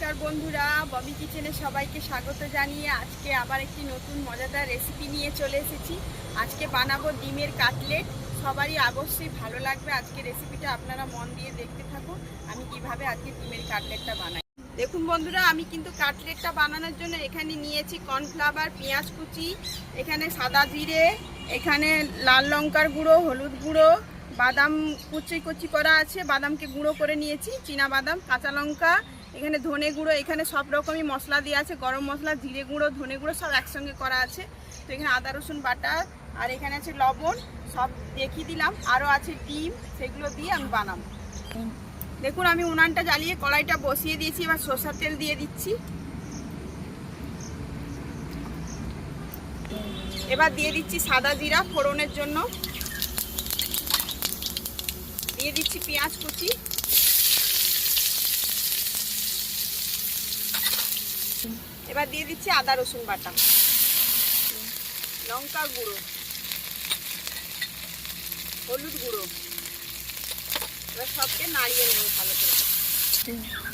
নমস্কার বন্ধুরা ববি কিচেনে সবাইকে স্বাগত জানিয়ে আজকে আবার একটি নতুন মজাদার রেসিপি নিয়ে চলে এসেছি। আজকে বানাবো ডিমের কাটলেট। সবারই অবশ্যই ভালো লাগবে আজকে রেসিপিটা আপনারা মন দিয়ে দেখতে থাকুন। আমি কীভাবে আজকে ডিমের কাটলেটটা বানাই। দেখুন বন্ধুরা, আমি কিন্তু কাটলেটটা বানানোর জন্য এখানে নিয়েছি কর্নফ্লাওয়ার পেঁয়াজ কুচি, এখানে সাদা জিরে, এখানে লাল লঙ্কার গুঁড়ো, হলুদ গুঁড়ো, বাদাম কুচি কুচি করা আছে, বাদামকে গুঁড়ো করে নিয়েছি, চীনা বাদাম, কাঁচা লঙ্কা এখানে ধনে গুঁড়ো, এখানে সব রকমই মশলা দিয়ে আছে, গরম মশলা, জিরে গুঁড়ো, ধনে গুঁড়ো সব একসঙ্গে করা আছে। তো এখানে আদা, রসুন বাটা আর এখানে আছে লবণ, সব দেখিয়ে দিলাম। আরও আছে ডিম, সেগুলো দিয়ে আমি বানাবো। দেখুন, আমি উনানটা জ্বালিয়ে কড়াইটা বসিয়ে দিয়েছি, এবার সরষার তেল দিয়ে দিচ্ছি। এবার দিয়ে দিচ্ছি সাদা জিরা ফোড়নের জন্য। দিয়ে দিচ্ছি পেঁয়াজ কুচি। এবার দিয়ে দিচ্ছি আদা, রসুন বাটা। লঙ্কা গুঁড়ো। হলুদ গুঁড়ো। এবার সবকে নাড়িয়ে নেব ভালো করে।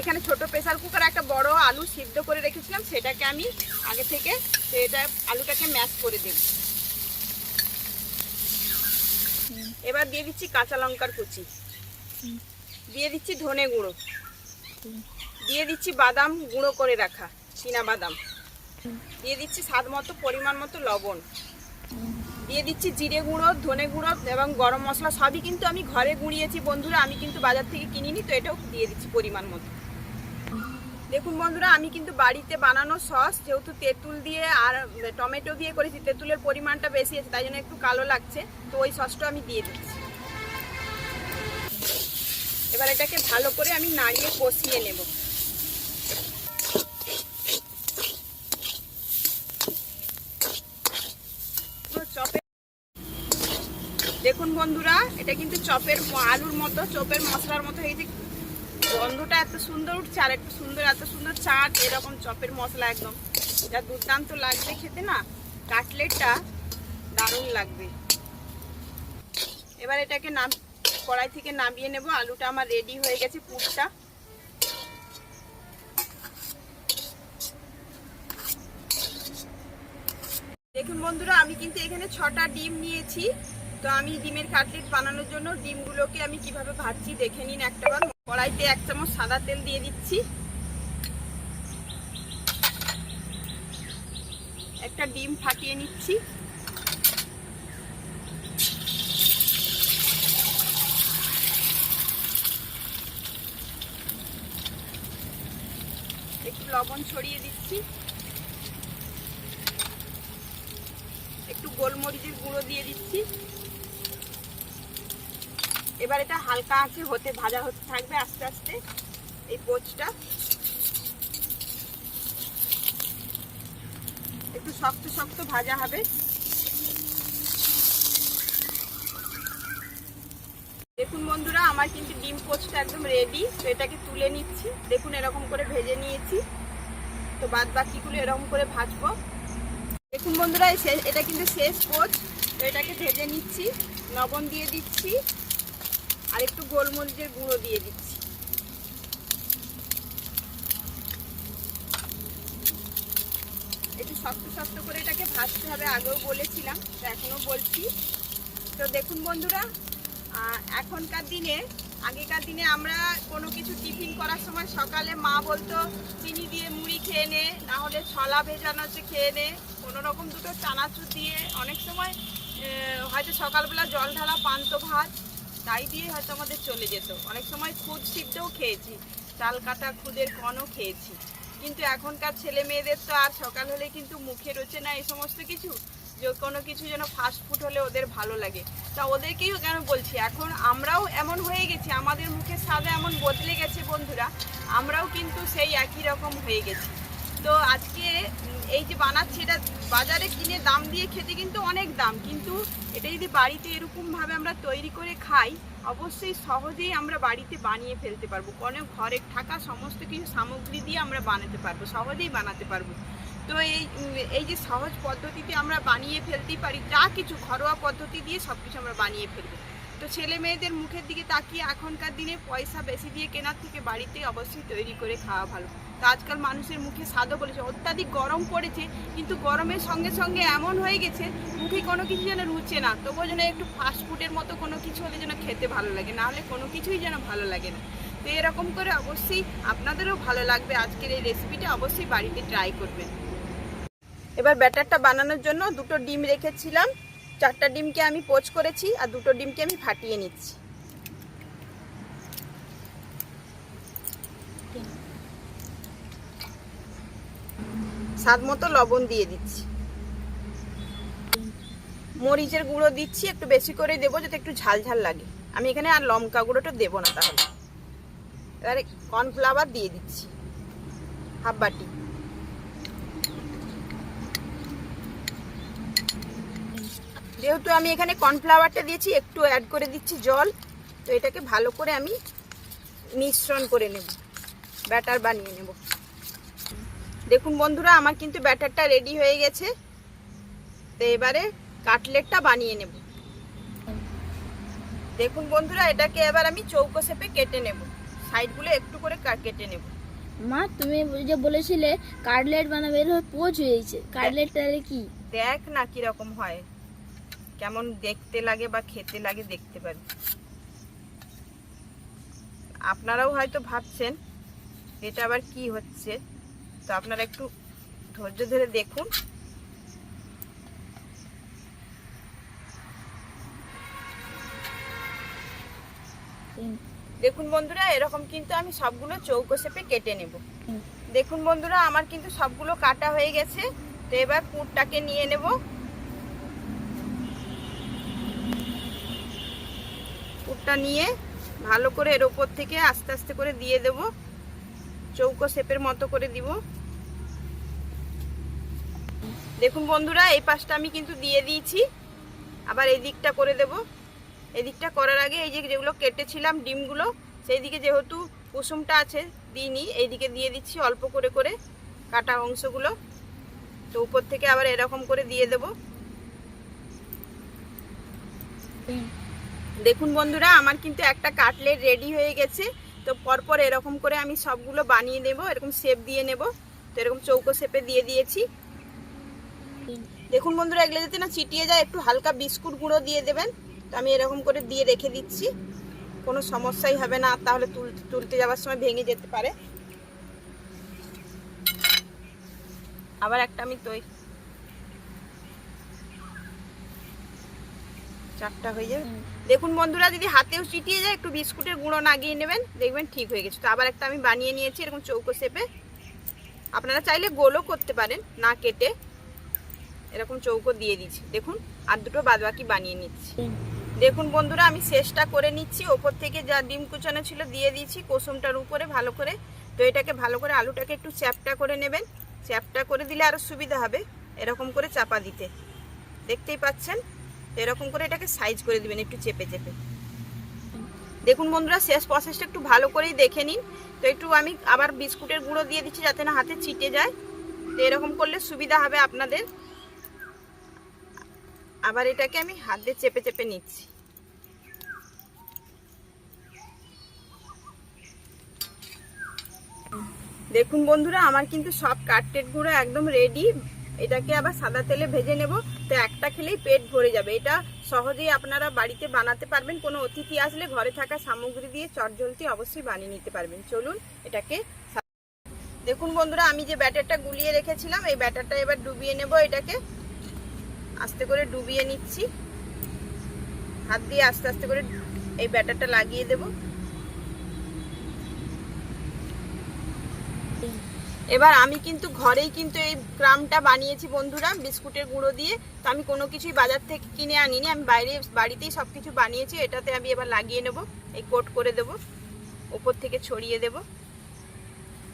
এখানে ছোট প্রেসার কুকার একটা বড় আলু সিদ্ধ করে রেখেছিলাম, সেটাকে আমি আগে থেকে সেটা আলুটাকে ম্যাশ করে দেব। এবার দিয়ে দিচ্ছি কাঁচা লঙ্কার কুচি। দিয়ে দিচ্ছি ধনে গুঁড়ো। দিয়ে দিচ্ছি বাদাম গুঁড়ো করে রাখা। বাদাম দিয়ে দিচ্ছি স্বাদ মতো, পরিমাণ মতো লবণ। দিয়ে দিচ্ছি জিরে গুঁড়ো, ধনে গুঁড়ো এবং গরম মশলা। সবই কিন্তু আমি ঘরে গুঁড়িয়েছি বন্ধুরা, আমি কিন্তু বাজার থেকে কিনিনি, তো এটাও দিয়ে দিচ্ছি পরিমাণ মতো। দেখুন বন্ধুরা, আমি কিন্তু বাড়িতে বানানো সস, যেহেতু তেঁতুল দিয়ে আর টমেটো দিয়ে করেছি, তেঁতুলের পরিমাণটা বেশি আছে তাই জন্য একটু কালো লাগছে। তো ওই সসটা আমি দিয়ে দিচ্ছি। এবার এটাকে ভালো করে আমি নাড়িয়ে কষিয়ে নেব তো চপের দেখুন বন্ধুরা, এটা কিন্তু চপের আলুর মতো, চপের মশলার মতো। হয়েছে গন্ধটা এত সুন্দর উঠছে, আর একটু সুন্দর, এত সুন্দর চাট, এরকম চপের মশলা একদম। যা দুর্দান্ত লাগবে খেতে না, কাটলেটটা দারুণ লাগবে। এবার এটাকে নাম কড়াই থেকে নামিয়ে নেব। আলুটা আমার রেডি হয়ে গেছে, পুরটা। দেখুন বন্ধুরা, আমি কিন্তু এখানে ছটা ডিম নিয়েছি। তো আমি ডিমের কাটলেট বানানোর জন্য ডিমগুলোকে আমি কীভাবে ভাজছি দেখে নিন একটাবার কড়াইতে এক চামচ সাদা তেল দিয়ে দিচ্ছি। একটা ডিম ফাটিয়ে নিচ্ছি। একটু লবণ ছড়িয়ে দিচ্ছি। একটু গোলমরিচের গুঁড়ো দিয়ে দিচ্ছি। এবার এটা হালকা আছে হতে, ভাজা হতে থাকবে আস্তে আস্তে এই পোচটা। একটু শক্ত শক্ত ভাজা হবে। দেখুন বন্ধুরা, আমার কিন্তু ডিম পোচটা একদম রেডি তো এটাকে তুলে নিচ্ছি। দেখুন এরকম করে ভেজে নিয়েছি। তো বাদ বাকিগুলো এরকম করে ভাজবো। দেখুন বন্ধুরা এটা কিন্তু শেষ পোচ। তো এটাকে ভেজে নিচ্ছি। লবণ দিয়ে দিচ্ছি। আর একটু গোলমরিচের গুঁড়ো দিয়ে দিচ্ছি। একটু শক্ত শক্ত করে এটাকে ভাজতে হবে, আগেও বলেছিলাম, তো এখনও বলছি। তো দেখুন বন্ধুরা এখনকার দিনে, আগেকার দিনে আমরা কোনো কিছু টিফিন করার সময় সকালে মা বলতো, চিনি দিয়ে মুড়ি খেয়ে নে না হলে ছলা ভেজানো হচ্ছে, খেয়ে নে। কোনো রকম দুটো চানাচুর দিয়ে অনেক সময় হয়তো সকালবেলা জল ঢালা পান্ত ভাত তাই দিয়ে হয়তো আমাদের চলে যেত। অনেক সময় খুদ সিদ্ধও খেয়েছি চাল কাটা খুদের কণও খেয়েছি। কিন্তু এখনকার ছেলে মেয়েদের তো আর সকাল হলে কিন্তু মুখে রোচে না এই সমস্ত কিছু? যে কোনো কিছু যেন ফাস্ট ফুড হলে ওদের ভালো লাগে। তা ওদেরকেই কেন বলছি? এখন আমরাও এমন হয়ে গেছি, আমাদের মুখের স্বাদে এমন বদলে গেছে বন্ধুরা, আমরাও কিন্তু সেই একই রকম হয়ে গেছি। তো আজকে এই যে বানাচ্ছি, এটা বাজারে কিনে দাম দিয়ে খেতে কিন্তু অনেক দাম। কিন্তু এটা যদি বাড়িতে এরকমভাবে আমরা তৈরি করে খাই, অবশ্যই সহজেই আমরা বাড়িতে বানিয়ে ফেলতে পারব। কোনো ঘরে থাকা সমস্ত কিছু সামগ্রী দিয়ে আমরা বানাতে পারব, সহজেই বানাতে পারব। তো এই এই যে সহজ পদ্ধতিতে আমরা বানিয়ে ফেলতেই পারি, যা কিছু ঘরোয়া পদ্ধতি দিয়ে সব কিছু আমরা বানিয়ে ফেলব। তো ছেলে মেয়েদের মুখের দিকে তাকিয়ে এখনকার দিনে পয়সা বেশি দিয়ে কেনার থেকে বাড়িতে অবশ্যই তৈরি করে খাওয়া ভালো। তো আজকাল মানুষের মুখে স্বাদও বলেছে, অত্যাধিক গরম পড়েছে, কিন্তু গরমের সঙ্গে সঙ্গে এমন হয়ে গেছে, মুখে কোনো কিছু যেন রুচে না, তবুও যেন একটু ফাস্টফুডের মতো কোনো কিছু হলে যেন খেতে ভালো লাগে, না হলে কোনো কিছুই যেন ভালো লাগে না। তো এরকম করে অবশ্যই আপনাদেরও ভালো লাগবে আজকের এই রেসিপিটা অবশ্যই বাড়িতে ট্রাই করবেন। এবার ব্যাটারটা বানানোর জন্য দুটো ডিম রেখেছিলাম। চারটা ডিমকে আমি পোচ করেছি আর দুটো ডিমকে আমি ফাটিয়ে নিচ্ছি। স্বাদ মতো লবণ দিয়ে দিচ্ছি। মরিচের গুঁড়ো দিচ্ছি, একটু বেশি করে দেবো যাতে একটু ঝাল ঝাল লাগে। আমি এখানে আর লঙ্কা গুঁড়োটা দেবো না তাহলে। এবারে কর্নফ্লাওয়ার দিয়ে দিচ্ছি। হাফ বাটি। যেহেতু আমি এখানে কর্নফ্লাওয়ারটা দিয়েছি একটু অ্যাড করে দিচ্ছি জল। তো এটাকে ভালো করে আমি মিশ্রণ করে নেব। ব্যাটার বানিয়ে নেব। দেখুন বন্ধুরা আমার কিন্তু ব্যাটারটা রেডি হয়ে গেছে। তো এবারে কাটলেটটা বানিয়ে নেব। দেখুন বন্ধুরা এটাকে এবার আমি চৌকো শেপে কেটে নেব। সাইডগুলো একটু করে কেটে নেব। মা তুমি যে বলেছিলে কাটলেট বানাবে পোচ হয়েছে। কাটলেট তাহলে কি? দেখ না কীরকম হয়। কেমন দেখতে লাগে বা খেতে লাগে দেখতে পারি। আপনারাও হয়তো ভাবছেন এটা আবার কি হচ্ছে? তো আপনারা একটু ধৈর্য ধরে দেখুন। দেখুন বন্ধুরা এরকম কিন্তু আমি সবগুলো চৌকো শেপে কেটে নেব। দেখুন বন্ধুরা আমার কিন্তু সবগুলো কাটা হয়ে গেছে। তো এবার পুরটাকে নিয়ে নেব। পুরটা নিয়ে ভালো করে এর ওপর থেকে আস্তে আস্তে করে দিয়ে দেব। চৌকো শেপের মতো করে দিব। দেখুন বন্ধুরা, এই পাশটা আমি কিন্তু দিয়ে দিয়েছি। আবার এই দিকটা করে দেব। এদিকটা করার আগে এই যে যেগুলো কেটেছিলাম ডিমগুলো, সেই দিকে যেহেতু কুসুমটা আছে, দিইনি এইদিকে দিয়ে দিচ্ছি অল্প করে করে কাটা অংশগুলো। তো উপর থেকে আবার এরকম করে দিয়ে দেব। দেখুন বন্ধুরা, আমার কিন্তু একটা কাটলেট রেডি হয়ে গেছে। তো পরপর এরকম করে আমি সবগুলো বানিয়ে নেব, এরকম শেপ দিয়ে নেব। তো এরকম চৌকো শেপে দিয়ে দিয়েছি। দেখুন বন্ধুরা, এগুলো যাতে না চিটিয়ে যায়, একটু হালকা বিস্কুট গুঁড়ো দিয়ে দেবেন। তো আমি এরকম করে দিয়ে রেখে দিচ্ছি। কোনো সমস্যাই হবে না, তাহলে তুলতে তুলতে যাওয়ার সময় ভেঙে যেতে পারে। আবার একটা আমি তৈরি চারটা হয়ে যাবে। দেখুন বন্ধুরা, যদি হাতেও চিটিয়ে যায়, একটু বিস্কুটের গুঁড়ো লাগিয়ে নেবেন, দেখবেন ঠিক হয়ে গেছে। তো আবার একটা আমি বানিয়ে নিয়েছি, এরকম চৌকো শেপে। আপনারা চাইলে গোলও করতে পারেন, না কেটে। এরকম চৌকো দিয়ে দিচ্ছি, দেখুন। আর দুটো বাদবাকি বানিয়ে নিচ্ছি। দেখুন বন্ধুরা, আমি শেষটা করে নিচ্ছি। ওপর থেকে যা ডিম কুচানো ছিল দিয়ে দিয়েছি কুসুমটার উপরে ভালো করে। তো এটাকে ভালো করে আলুটাকে একটু চ্যাপটা করে নেবেন। চ্যাপটা করে দিলে আরও সুবিধা হবে, এরকম করে চাপা দিতে। দেখতেই পাচ্ছেন? এরকম করে এটাকে সাইজ করে দিবেন একটু চেপে চেপে। দেখুন বন্ধুরা, শেষ প্রসেসটা একটু ভালো করেই দেখে নিন। তো একটু আমি আবার বিস্কুটের গুঁড়ো দিয়ে দিচ্ছি যাতে না হাতে চিটে যায়। তো এরকম করলে সুবিধা হবে আপনাদের। আবার এটাকে আমি হাত দিয়ে চেপে চেপে নিচ্ছি। দেখুন বন্ধুরা, আমার কিন্তু সব কাটটেট গুঁড়ো একদম রেডি এটাকে আবার সাদা তেলে ভেজে নেব। তো একটা খেলেই পেট ভরে যাবে। এটা সহজেই আপনারা বাড়িতে বানাতে পারবেন। কোনো অতিথি আসলে ঘরে থাকা সামগ্রী দিয়ে চটজলতি অবশ্যই বানিয়ে নিতে পারবেন। চলুন এটাকে দেখুন বন্ধুরা, আমি যে ব্যাটারটা গুলিয়ে রেখেছিলাম, এই ব্যাটারটা এবার ডুবিয়ে নেব এটাকে। আস্তে করে ডুবিয়ে নিচ্ছি। হাত দিয়ে আস্তে আস্তে করে এই ব্যাটারটা লাগিয়ে দেব। এবার আমি কিন্তু ঘরেই কিন্তু এই ক্রামটা বানিয়েছি বন্ধুরা, বিস্কুটের গুঁড়ো দিয়ে। তো আমি কোনো কিছুই বাজার থেকে কিনে আনিনি, আমি বাইরে, বাড়িতেই সব কিছু বানিয়েছি, এটাতে আমি এবার লাগিয়ে নেব, এই কোট করে দেব, ওপর থেকে ছড়িয়ে দেব,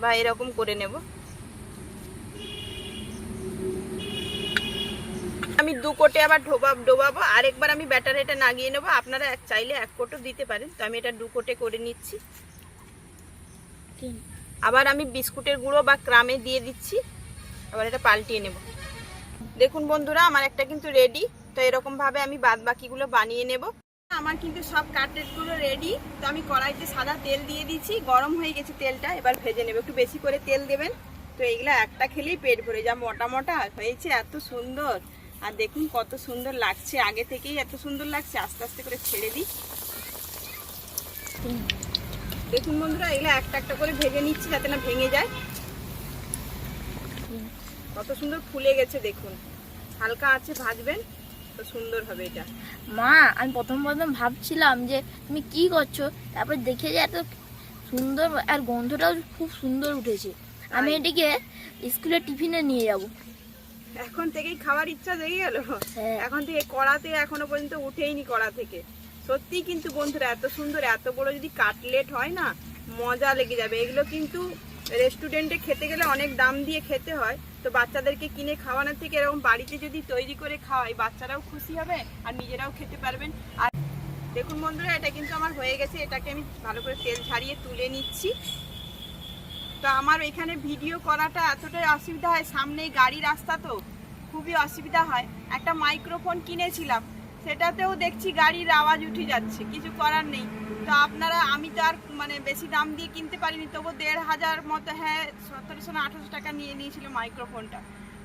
বা এরকম করে নেব। আমি দু কোটে আবার ঢোবা ডোবাবো, আরেকবার আমি ব্যাটার এটা নাগিয়ে নেব, আপনারা চাইলে এক কোটও দিতে পারেন, তো আমি এটা দু কোটে করে নিচ্ছি। হুম। আবার আমি বিস্কুটের গুঁড়ো বা ক্রামে দিয়ে দিচ্ছি। আবার এটা পাল্টিয়ে নেব। দেখুন বন্ধুরা, আমার একটা কিন্তু রেডি তো এরকম ভাবে আমি বাদ বাকিগুলো বানিয়ে নেব। আমার কিন্তু সব কাটলেটগুলো রেডি তো আমি কড়াইতে সাদা তেল দিয়ে দিচ্ছি। গরম হয়ে গেছে তেলটা, এবার ভেজে নেবে। একটু বেশি করে তেল দেবেন। তো এইগুলো একটা খেলেই পেট ভরে যা মোটা মোটা হয়েছে, এত সুন্দর। আর দেখুন কত সুন্দর লাগছে। আগে থেকেই এত সুন্দর লাগছে। আস্তে আস্তে করে ছেড়ে দিই। দেখুন বন্ধুরা এগুলো একটা একটা করে ভেজে নিচ্ছি যাতে না ভেঙে যায়। কত সুন্দর ফুলে গেছে দেখুন। হালকা আছে ভাজবেন তো সুন্দর হবে এটা। মা আমি প্রথম প্রথম ভাবছিলাম যে তুমি কি করছ? তারপর দেখে যে এত সুন্দর আর গন্ধটাও খুব সুন্দর উঠেছে। আমি এটিকে স্কুলে টিফিনে নিয়ে যাব। এখন থেকেই খাওয়ার ইচ্ছা জেগে গেল? হ্যাঁ। এখন থেকে কড়াতে এখনও পর্যন্ত উঠেইনি কড়া থেকে। সত্যি কিন্তু বন্ধুরা, এত সুন্দর, এত বড় যদি কাটলেট হয় না, মজা লেগে যাবে। এগুলো কিন্তু রেস্টুরেন্টে খেতে গেলে অনেক দাম দিয়ে খেতে হয়। তো বাচ্চাদেরকে কিনে খাওয়ানোর থেকে এরকম বাড়িতে যদি তৈরি করে খাওয়াই, বাচ্চারাও খুশি হবে আর নিজেরাও খেতে পারবেন। আর দেখুন বন্ধুরা, এটা কিন্তু আমার হয়ে গেছে। এটাকে আমি ভালো করে তেল ছাড়িয়ে তুলে নিচ্ছি। তো আমার এখানে ভিডিও করাটা এতটাই অসুবিধা হয়। সামনেই গাড়ি রাস্তা তো, খুবই অসুবিধা হয়। একটা মাইক্রোফোন কিনেছিলাম। সেটাতেও দেখছি গাড়ির আওয়াজ উঠে যাচ্ছে, কিছু করার নেই। তো আপনারা, আমি তো আর মানে বেশি দাম দিয়ে কিনতে পারিনি তবু দেড় হাজার মতো হ্যাঁ সতেরোশো না আঠারোশো টাকা নিয়ে নিয়েছিল মাইক্রোফোনটা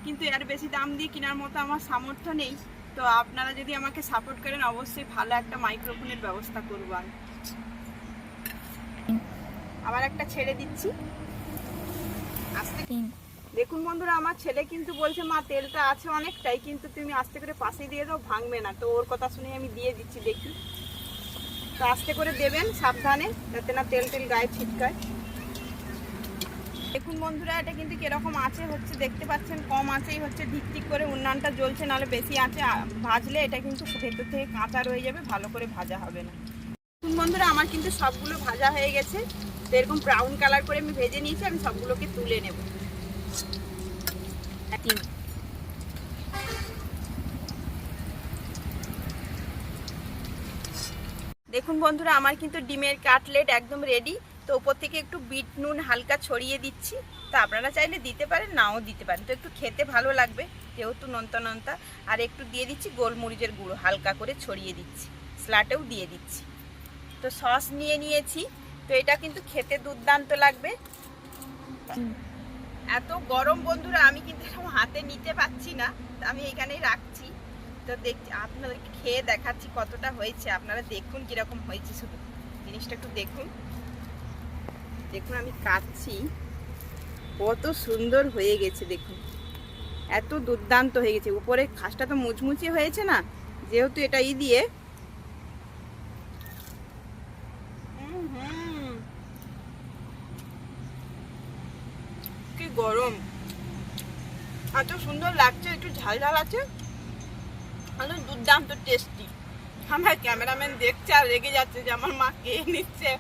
কিন্তু এর বেশি দাম দিয়ে কেনার মতো আমার সামর্থ্য নেই। তো আপনারা যদি আমাকে সাপোর্ট করেন, অবশ্যই ভালো একটা মাইক্রোফোনের ব্যবস্থা করব আমি। আবার একটা ছেড়ে দিচ্ছি। আস্তে দেখুন বন্ধুরা, আমার ছেলে কিন্তু বলছে, মা, তেলটা আছে অনেকটাই, কিন্তু তুমি আস্তে করে পাশে দিয়ে দাও, ভাঙবে না। তো ওর কথা শুনে আমি দিয়ে দিচ্ছি, দেখি। তো আস্তে করে দেবেন সাবধানে, যাতে না তেল তেল গায়ে ছিটকায়। দেখুন বন্ধুরা, এটা কিন্তু কীরকম আছে, হচ্ছে দেখতে পাচ্ছেন, কম আছেই, হচ্ছে ধিক ঠিক করে উন্নানটা জ্বলছে, নাহলে বেশি আছে। ভাজলে এটা কিন্তু ভেতর থেকে কাঁচা রয়ে যাবে, ভালো করে ভাজা হবে না। দেখুন বন্ধুরা, আমার কিন্তু সবগুলো ভাজা হয়ে গেছে। তো এরকম ব্রাউন কালার করে আমি ভেজে নিয়েছি, আমি সবগুলোকে তুলে নেব। তিন দেখুন বন্ধুরা, আমার কিন্তু ডিমের কাটলেট একদম রেডি তো ওপর থেকে একটু বিট নুন হালকা ছড়িয়ে দিচ্ছি। তো আপনারা চাইলে দিতে পারেন, নাও দিতে পারেন। তো একটু খেতে ভালো লাগবে, যেহেতু নন্তা নন্তা। আর একটু দিয়ে দিচ্ছি গোলমরিচের গুঁড়ো, হালকা করে ছড়িয়ে দিচ্ছি। স্লাটেও দিয়ে দিচ্ছি। তো সস নিয়ে নিয়েছি। তো এটা কিন্তু খেতে দুর্দান্ত লাগবে। এত গরম বন্ধুরা, আমি কিন্তু হাতে নিতে পারছি না। আমি এখানেই রাখছি। তো দেখ আপনাদেরকে খেয়ে দেখাচ্ছি কতটা হয়েছে। আপনারা দেখুন কীরকম হয়েছে শুধু। জিনিসটা একটু দেখুন। দেখুন, আমি কাটছি। কত সুন্দর হয়ে গেছে, দেখুন। এত দুর্দান্ত হয়ে গেছে। উপরে খাসটা তো মুচমুচে হয়েছে না? যেহেতু এটা ই দিয়ে উম হুম। কি গরম এত সুন্দর লাগছে একটু ঝাল ঝাল আছে? এত দুর্দান্ত টেস্টি আমার ক্যামেরাম্যান দেখছে আর রেগে যাচ্ছে যে আমার মা কে নিচ্ছে।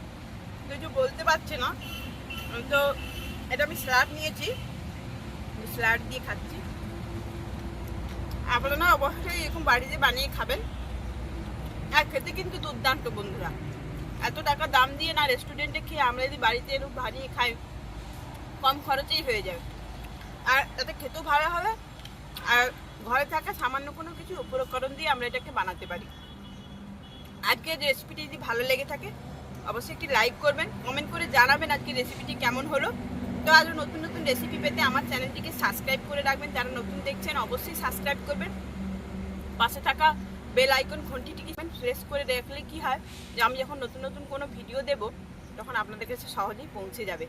কিছু বলতে পারছে না। তো এটা আমি স্যালাড নিয়েছি। স্যালাড দিয়ে খাচ্ছি। আপনারা না অবশ্যই এরকম বাড়িতে বানিয়ে খাবেন। আর খেতে কিন্তু দুর্দান্ত বন্ধুরা। এত টাকা দাম দিয়ে না রেস্টুরেন্টে খেয়ে আমরা যদি বাড়িতে এরকম বানিয়ে খাই, কম খরচেই হয়ে যাবে আর এতে খেতেও ভালো হবে। আর ঘরে থাকা সামান্য কোনো কিছু উপকরণ দিয়ে আমরা এটাকে বানাতে পারি। আজকের রেসিপিটি যদি ভালো লেগে থাকে, অবশ্যই একটি লাইক করবেন কমেন্ট করে জানাবেন আজকে রেসিপিটি কেমন হলো। তো আরও নতুন নতুন রেসিপি পেতে আমার চ্যানেলটিকে সাবস্ক্রাইব করে রাখবেন। যারা নতুন দেখছেন, অবশ্যই সাবস্ক্রাইব করবেন। পাশে থাকা বেল আইকন ঘন্টিটিকে প্রেস করে রাখলে কি হয়, যে আমি যখন নতুন নতুন কোনো ভিডিও দেব, তখন আপনাদের কাছে সহজেই পৌঁছে যাবে।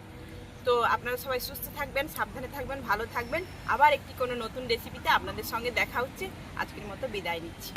তো আপনারা সবাই সুস্থ থাকবেন, সাবধানে থাকবেন, ভালো থাকবেন। আবার একটি কোনো নতুন রেসিপিতে আপনাদের সঙ্গে দেখা হচ্ছে। আজকের মতো বিদায় নিচ্ছি।